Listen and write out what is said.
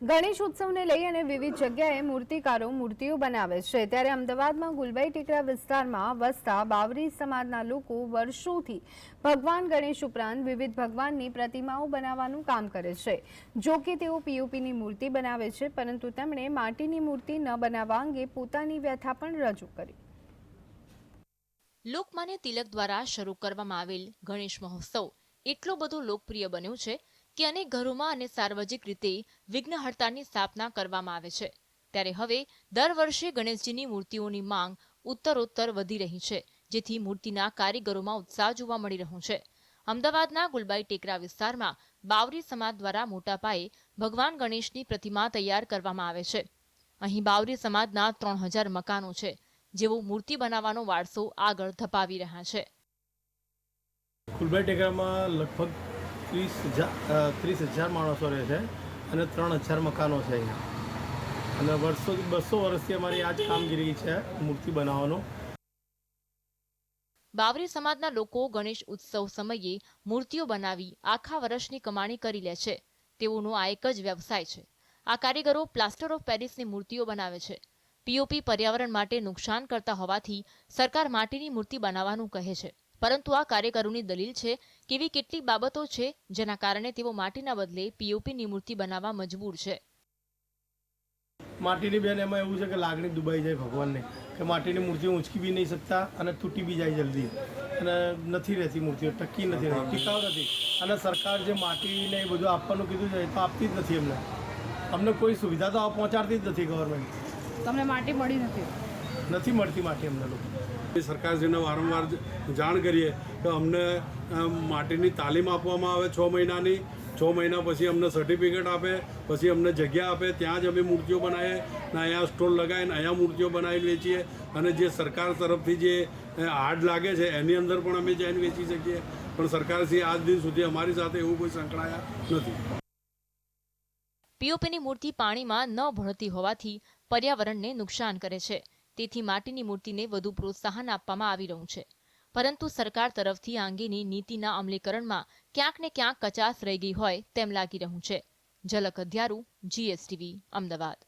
ગણેશ ઉત્સવને લઈ અને વિવિધ જગ્યાએ મૂર્તિકારો, મૂર્તિઓ બનાવે છે. ત્યારે અમદાવાદમાં ગુલબાઈ ટેકરા વિસ્તારમાં વસતા બાવરી સમાજના લોકો વર્ષોથી ભગવાન ગણેશ ઉપરાંત વિવિધ ભગવાનની પ્રતિમાઓ બનાવવાનું કામ કરે છે. જો કે તેઓ પીઓપીની મૂર્તિ બનાવે છે, પરંતુ તેમણે માટીની મૂર્તિ ન બનાવવા અંગે પોતાની વ્યથા પણ રજૂ કરી. લોકમાન્ય તિલક દ્વારા શરૂ કરવામાં આવેલ ગણેશ મહોત્સવ એટલો બધો લોકપ્રિય બન્યો છે કે અનેક ઘરોમાં અને સાર્વજનિક રીતે વિઘ્નહર્તાની સ્થાપના કરવામાં આવે છે. ત્યારે હવે દર વર્ષે ગણેશજીની મૂર્તિઓની માંગ ઉત્તરોત્તર વધી રહી છે, જેથી મૂર્તિના કારીગરોમાં ઉત્સાહ જોવા મળી રહ્યો છે. અમદાવાદના ગુલબાઈ ટેકરા વિસ્તારમાં બાવરી સમાજ દ્વારા મોટા પાયે ભગવાન ગણેશની પ્રતિમા તૈયાર કરવામાં આવે છે. અહીં બાવરી સમાજના ત્રણ હજાર મકાનો છે, જેઓ મૂર્તિ બનાવવાનો વારસો આગળ ધપાવી રહ્યા છે. ગુલબાઈ ટેકરામાં લગભગ ત્રીસ હજાર ત્રીસ હજાર માણસો રહે છે અને ત્રણ હજાર મકાનો છે અહીંયા. અને વર્ષો, બસો વર્ષથી અમારી આ જ કામગીરી છે, મૂર્તિ બનાવવાનું. બાવરી સમાજના લોકો ગણેશ ઉત્સવ સમયે મૂર્તિઓ બનાવી આખા વર્ષની કમાણી કરી લે છે. તેઓનો આ એક જ વ્યવસાય છે. આ કારીગરો પ્લાસ્ટર ઓફ પેરિસની મૂર્તિઓ બનાવે છે. પીઓપી પર્યાવરણ માટે નુકસાન કરતા હોવાથી સરકાર માટીની મૂર્તિ બનાવવાનું કહે છે. પરંતુ આ કાર્યકરોની દલીલ છે કે એવી કેટલીક બાબતો છે જેના કારણે તેઓ માટીના બદલે પીઓપીની મૂર્તિ બનાવવા મજબૂર છે. માટીની બેન એમાં એવું છે કે લાગણી દુબાઈ જાય ભગવાનને કે માટીની મૂર્તિઓ ઊંચકી બી નહીં શકતા અને તૂટી બી જાય જલ્દી. અને નથી રહેતી મૂર્તિઓ ટકી નથી રહેતી ટીકાવ નથી. અને સરકાર જે માટીને એ બધું આપવાનું કીધું છે એ તો આપતી જ નથી અમને અમને કોઈ સુવિધા તો પહોંચાડતી જ નથી ગવર્મેન્ટ તમને માટી મળી નથી. નથી મળતી માટી અમને લોકો. સરકારશ્રીને વારંવાર જાણ કરીએ કે અમને માટીની તાલીમ આપવામાં આવે છ મહિનાની. છ મહિના પછી અમને સર્ટિફિકેટ આપે, પછી અમને જગ્યા આપે, ત્યાં જ અમે મૂર્તિઓ બનાવીએ, ને અહીંયા સ્ટોલ લગાવીને અહીંયા મૂર્તિઓ બનાવીને વેચીએ. અને જે સરકાર તરફથી જે હાર્ડ લાગે છે, એની અંદર પણ અમે જઈને વેચી શકીએ. પણ સરકારશ્રી આજ દિન સુધી અમારી સાથે એવું કોઈ સંકળાયા નથી. પીઓપીની મૂર્તિ પાણીમાં ન ભળતી હોવાથી પર્યાવરણને નુકસાન કરે છે. તેથી માટીની મૂર્તિને વધુ પ્રોત્સાહન આપવામાં આવી રહ્યું છે. પરંતુ સરકાર તરફથી આ અંગેની નીતિના અમલીકરણમાં ક્યાંક ને ક્યાંક કચાશ રહી ગઈ હોય તેમ લાગી રહ્યું છે. ઝલક અધ્યારું જીએસટીવી અમદાવાદ.